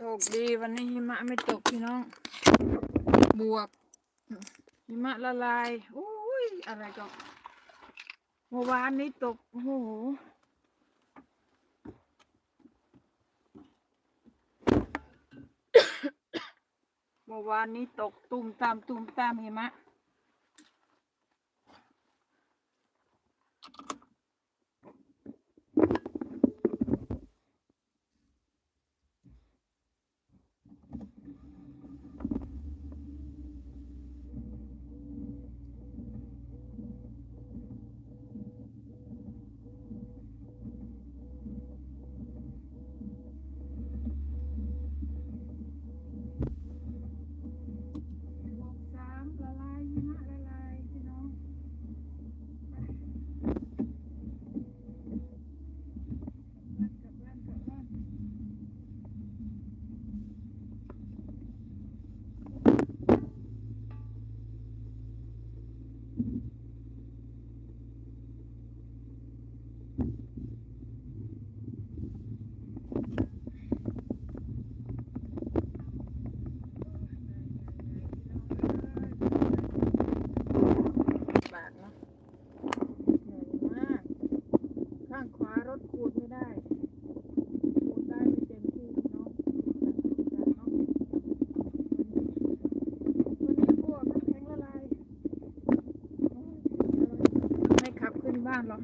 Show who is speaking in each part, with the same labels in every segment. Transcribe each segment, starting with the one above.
Speaker 1: โชคดีวันนี้หิมะไม่ตกพี่น้อง บวก หิมะละลายอุ้ยอะไรก็เมื่อวานนี้ตก โอ้โหเมื่อวานนี้ตกตุ่มตามตุ่มตามหิมะ Thank you.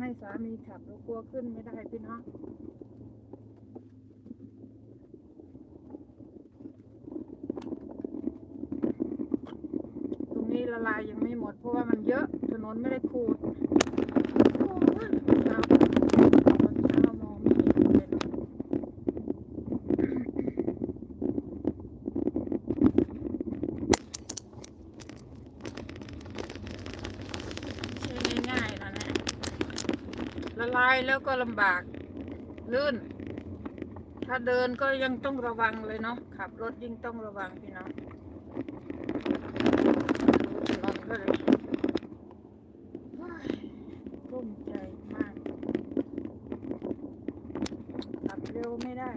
Speaker 1: ให้สามีขับรถกลัวขึ้นไม่ได้พี่น้องตรงนี้ละลายยังไม่หมดเพราะว่ามันเยอะถนนไม่ได้ขูดเอาตอนเช้ามองไม่เห็นเลยเนาะ ใช่ง่ายๆนะเนี่ยละลาย แล้วก็ลำบาก ลื่น ถ้าเดินก็ยังต้องระวังเลยเนาะขับรถยิ่งต้องระวังพี่น้องถนนก็เลยโอ้ยกลุ้มใจมาก ขับเร็วไม่ได้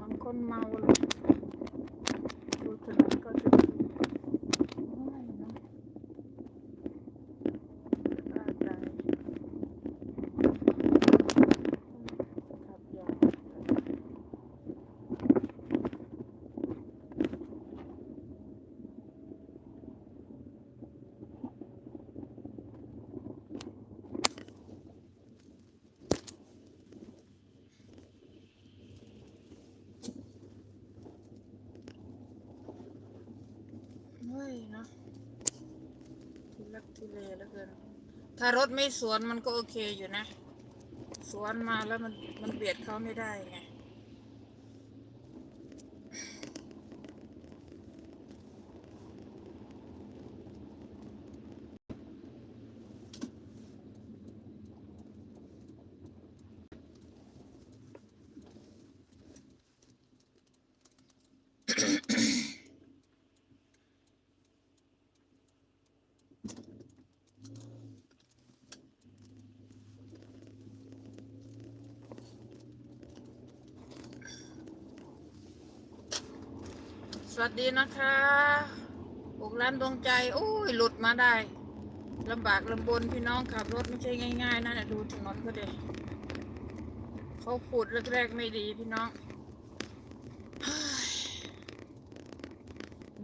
Speaker 1: บางคนเมาเลยดูถนนก็จะดีโอ้ยเนาะบ้าตายขับยากเฮ้ยเนาะ ที่เลแล้วเกินถ้ารถไม่สวนมันก็โอเคอยู่นะ สวนมาแล้วมันมันเบียดเขาไม่ได้ไง สวัสดีนะคะปลูกร้านดวงใจโอ้ยหลุดมาได้ลำบากลำบนพี่น้องขับรถไม่ใช่ง่ายๆนะเนี่ยดูถนนเขาเดเขาขูดแรกๆไม่ดีพี่น้อง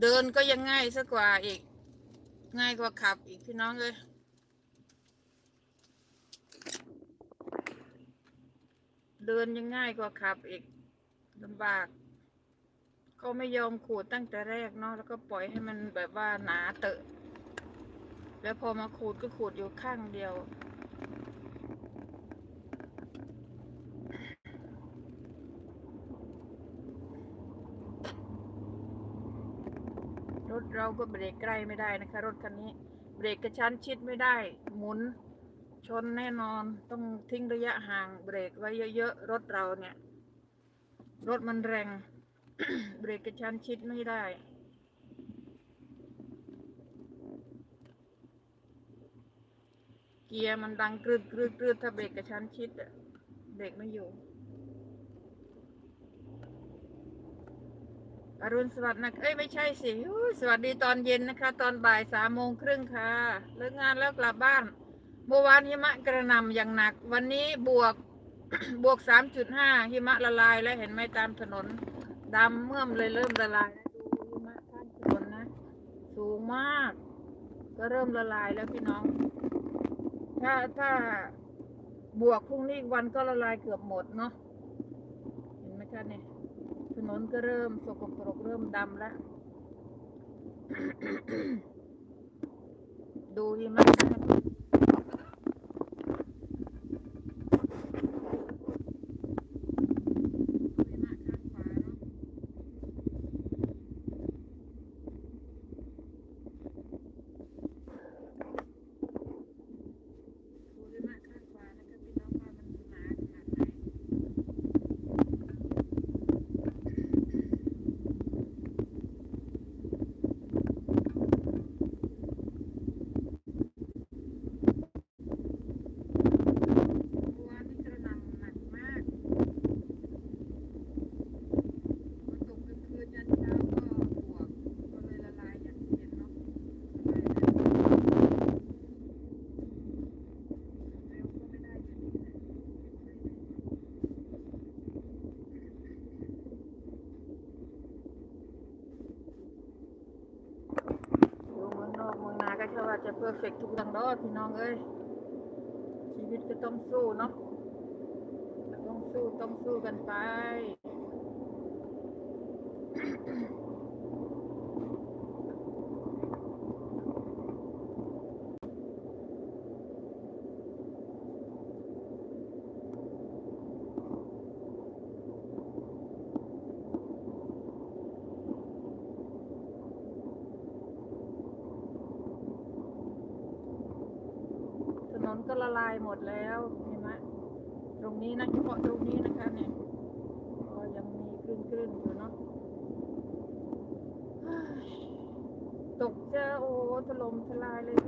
Speaker 1: เดินก็ยังง่ายสักกว่าอีก ง่ายกว่าขับอีกพี่น้องเลยเดินยังง่ายกว่าขับอีกลำบาก ก็ไม่ยอมขูดตั้งแต่แรกเนาะแล้วก็ปล่อยให้มันแบบว่าหนาเตอะ แล้วพอมาขูดก็ขูดอยู่ข้างเดียว รถเราก็เบรกใกล้ไม่ได้นะคะ รถคันนี้ เบรกกระชั้นชิดไม่ได้ หมุนชนแน่นอนต้องทิ้งระยะห่างเบรกไว้เยอะๆ รถเราเนี่ย รถมันแรง เบรกกระชั้นชิดไม่ได้ เกียร์มันดังกรึดกรึดกรึดถ้าเบรกกระชั้นชิดอะเบรกไม่อยู่อรุณสวัสดิ์นะเอ้ยไม่ใช่สิสวัสดีตอนเย็นนะคะ ตอนบ่ายสามโมงครึ่งค่ะ เลิกงานแล้วกลับบ้าน เมื่อวานหิมะกระหน่ำอย่างหนัก วันนี้บวกบวกสามจุดห้าหิมะละลายแล้วเห็นไหมตามถนน ดำเมื่อมเลยเริ่มละลายแล้วดูมะข้างถนนนะ สูงมาก ก็เริ่มละลายแล้วพี่น้อง ถ้าถ้าบวกพรุ่งนี้อีกวันก็ละลายเกือบหมดเนาะเห็นไหมคะเนี่ยถนนก็เริ่มสกปรกเริ่มดำแล้ว ดูหิมะนะคะหิมะข้างขวาเนาะดูหิมะข้างขวานะคะพี่น้องว่ามันหนาขนาดไหน เมื่อวานนี่กระหน่ำหนักมากพอตกกลางคืนยันเช้าก็บวกก็เลยละลายอย่างที่เห็นเนาะละลายแล้วเร็วก็ไม่ได้อยู่ดีแหละอยู่เมืองนอ ก็แค่ว่าจะเพอร์เฟกทุกทางดอกพี่น้องเอ้ยชีวิตก็ต้องสู้เนาะต้องสู้ต้องสู้กันไป ถนนก็ละลายหมดแล้วเห็นไหมตรงนี้นะเฉพาะตรงนี้นะคะเนี่ยก็ยังมีกลื่นกลื่นๆอยู่เนาะเฮ้ยตกจะโอ้โหถ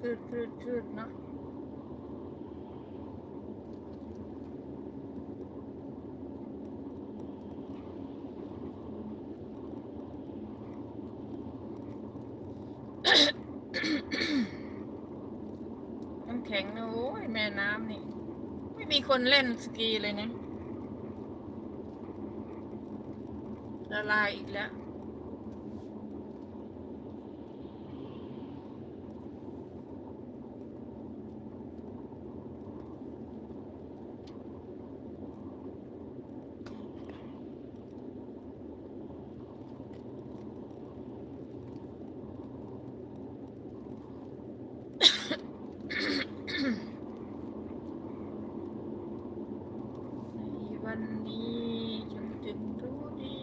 Speaker 1: คืดคืดคืดเนาะน้ำแข็งนะโอ้ยแม่น้ำนี่ ไม่มีคนเล่นสกีเลยนะละลายอีกแล้ว ในวันนี้ฉันจึงรู้ดี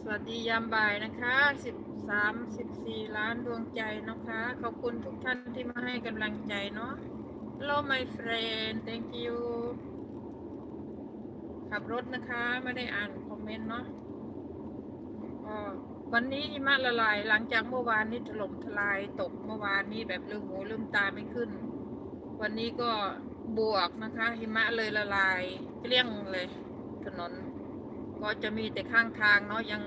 Speaker 1: สวัส ดียามบ่ายนะคะสิบสามสิบสี่ล้านดวงใจนะคะ ขอบคุณทุกท่านที่มาให้กำลังใจเนาะ Hello my friend thank you ขับรถนะคะ ไม่ได้อ่านคอมเมนต์เนาะก็วันนี้หิมะละลาย หลังจากเมื่อวานนี้ถล่มทลายตกเมื่อวานนี้แบบลืมหูลืมตาไม่ขึ้น วันนี้ก็บวกนะคะ หิมะเลยละลายเกลี้ยงเลยถนน ก็จะมีแต่ข้างทางเนาะยัง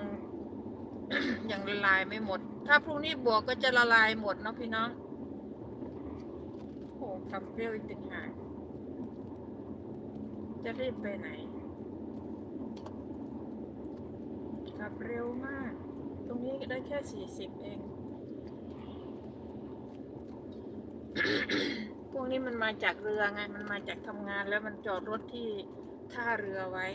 Speaker 1: ยังละลายไม่หมด ถ้าพรุ่งนี้บวกก็จะละลายหมดเนาะพี่น้องโอ้ขับเร็วอีกต่างหากจะรีบไปไหนขับเร็วมาก ตรงนี้ได้แค่สี่สิบเอง พวกนี้มันมาจากเรือไง มันมาจากทำงานแล้วมันจอดรถที่ท่าเรือไว้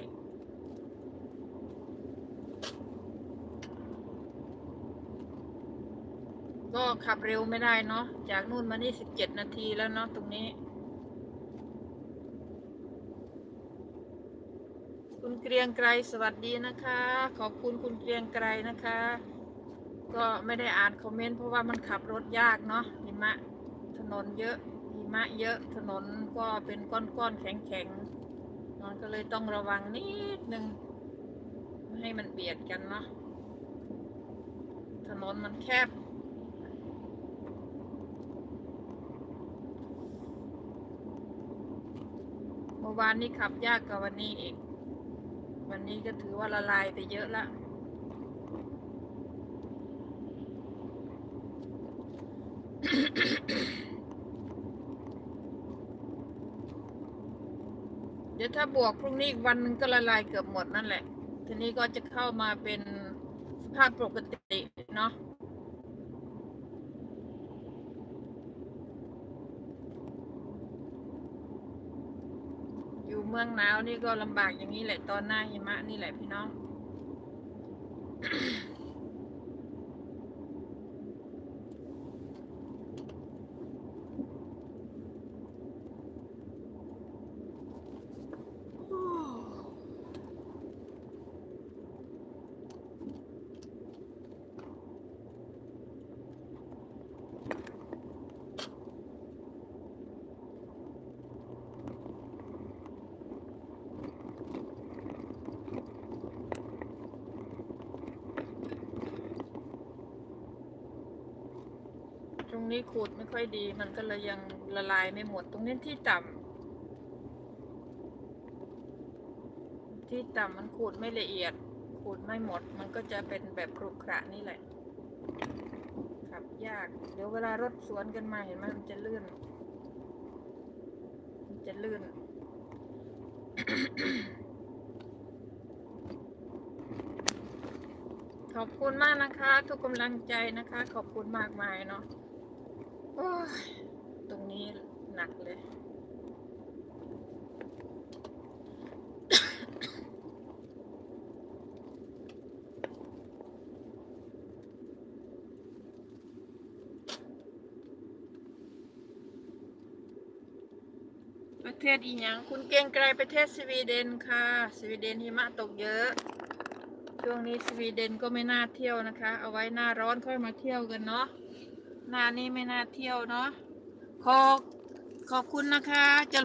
Speaker 1: ก็ขับเร็วไม่ได้เนาะ จากนู่นมานี่สิบเจ็ดนาทีแล้วเนาะตรงนี้ คุณเกรียงไกรสวัสดีนะคะ ขอบคุณคุณเกรียงไกรนะคะ ก็ไม่ได้อ่านคอมเมนต์เพราะว่ามันขับรถยากเนาะหิมะ ถนนเยอะหิมะเยอะ ถนนก็เป็นก้อนๆแข็งๆนอนก็เลยต้องระวังนิดนึงไม่ให้มันเบียดกันเนาะถนนมันแคบ เมื่อ วานนี้ขับยากกว่าวันนี้อีก วันนี้ก็ถือว่าละลายไปเยอะละเดี๋ยวถ้าบวกพรุ่งนี้วันหนึงก็ละลายเกือบหมดนั่นแหละ ทีนี้ก็จะเข้ามาเป็นสภาพปกติเนาะ อยู่เมืองหนาวนี่ก็ลำบากอย่างนี้แหละตอนหน้าหิมะนี่แหละพี่น้อง ตรงนี้ขูดไม่ค่อยดี มันก็เลยยังละลายไม่หมด ตรงนี้ที่ต่ำที่ต่ำมันขูดไม่ละเอียด ขูดไม่หมด มันก็จะเป็นแบบครุขระนี่แหละขับยาก เดี๋ยวเวลารถสวนกันมาเห็นไหมมันจะลื่น มันจะลื่นขอบคุณมากนะคะ ทุกกำลังใจนะคะ ขอบคุณมากมายเนาะ ตรงนี้หนักเลย ประเทศอีหยังคุณเกรียงไกรประเทศสวีเดนค่ะ สวีเดนหิมะตกเยอะ ช่วงนี้สวีเดนก็ไม่น่าเที่ยวนะคะ เอาไว้หน้าร้อนค่อยมาเที่ยวกันเนาะ นานี้ไม่น่าเที่ยวเนาะขอขอบคุณนะคะจะ